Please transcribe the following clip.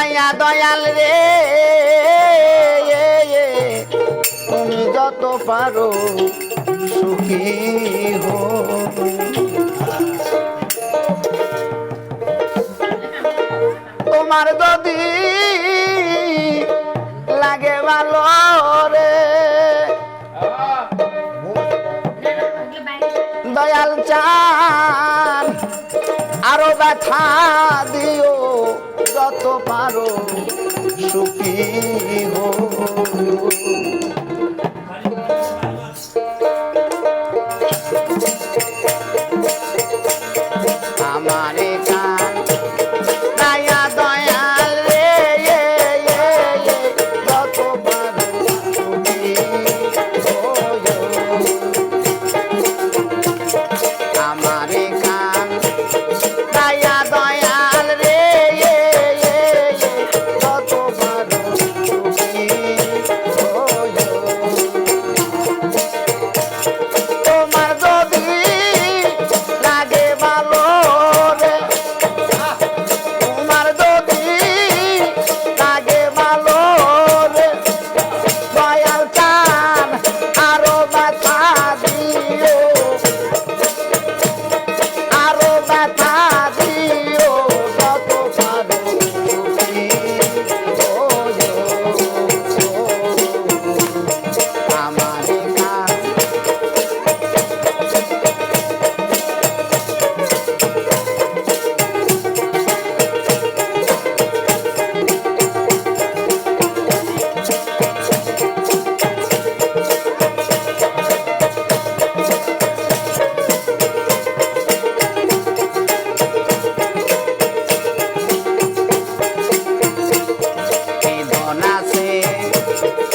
চাইয়া দয়াল রে। তুমি যত পারো সুখী হো তোমার যদি লাগে ভালো রে। দয়াল চান, আরও ব্যথা দিও। যত পারো সুখী হোক フフフフ。